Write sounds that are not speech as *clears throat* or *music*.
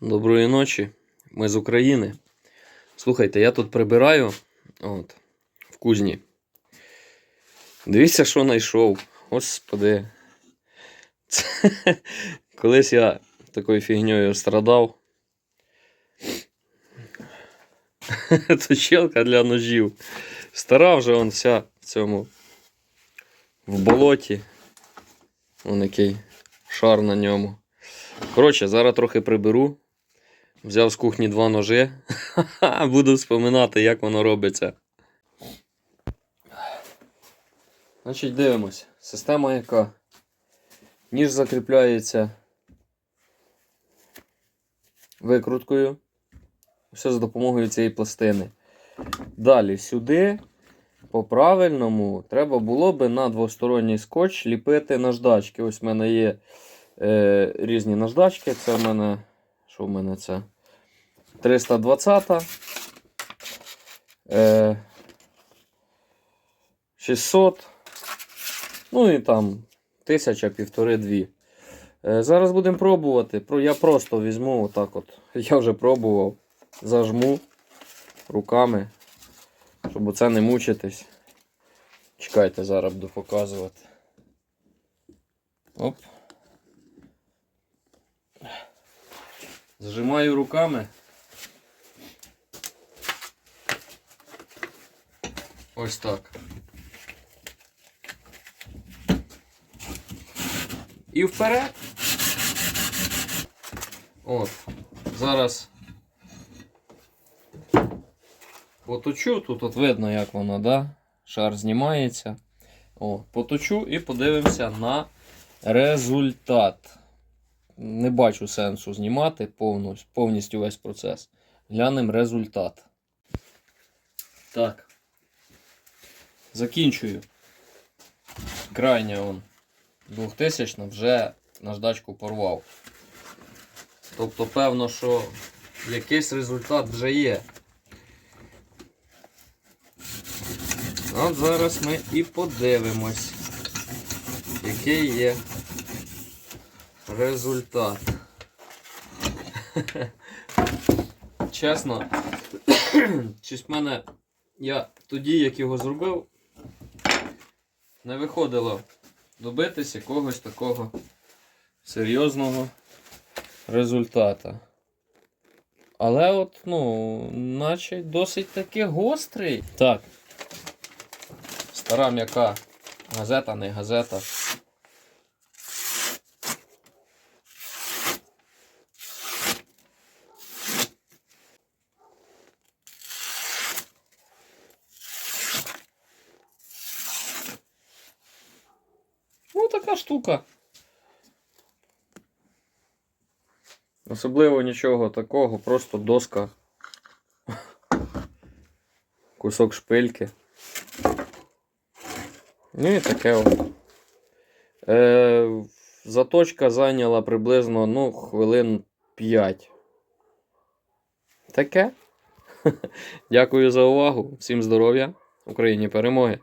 Доброї ночі. Ми з України. Слухайте, я тут прибираю от, в кузні. Дивіться, що знайшов. Господи. Це... *laughs* Колись я такою фігньою страдав. *laughs* Точилка для ножів. Стара вже он вся в цьому в болоті. Вон який шар на ньому. Коротше, зараз трохи приберу. Взяв з кухні два ножи. *laughs* Буду вспоминати, як воно робиться. Значить, дивимось. Система яка. Ніж закріпляється викруткою. Все з допомогою цієї пластини. Далі сюди, по правильному, треба було би на двосторонній скотч ліпити наждачки. Ось в мене є е, різні наждачки. Це в мене. Що в мене це? 320. Е, 600. Ну і там тисяча, півтори, дві. Е, зараз будемо пробувати. Я просто візьму отак от. *laughs* Я вже пробував. Зажму руками, щоб оце не мучитись. Чекайте, зараз буду показувати. Оп. Зжимаю руками. Ось так. І вперед. От. Зараз поточу, тут от видно, як воно, да? Шар знімається. О, поточу і подивимося на результат. Не бачу сенсу знімати повністю, повністю весь процес. Глянемо результат. Так. Закінчую. Крайня он 2000 вже наждачку порвав. Тобто, певно, що якийсь результат вже є. От зараз ми і подивимось, який є результат. *laughs* Чесно, *clears throat* щось в мене я тоді, як його зробив, не виходило добитись якогось такого серйозного результата. Але от, ну, наче досить таки гострий. Так. Стара м'яка газета, не газета. Ну, така штука. Особливо нічого такого, просто доска. Кусок шпильки. Ну і таке от. Е, заточка зайняла приблизно ну, хвилин 5. Таке. *laughs* Дякую за увагу. Всім здоров'я. Україні перемоги.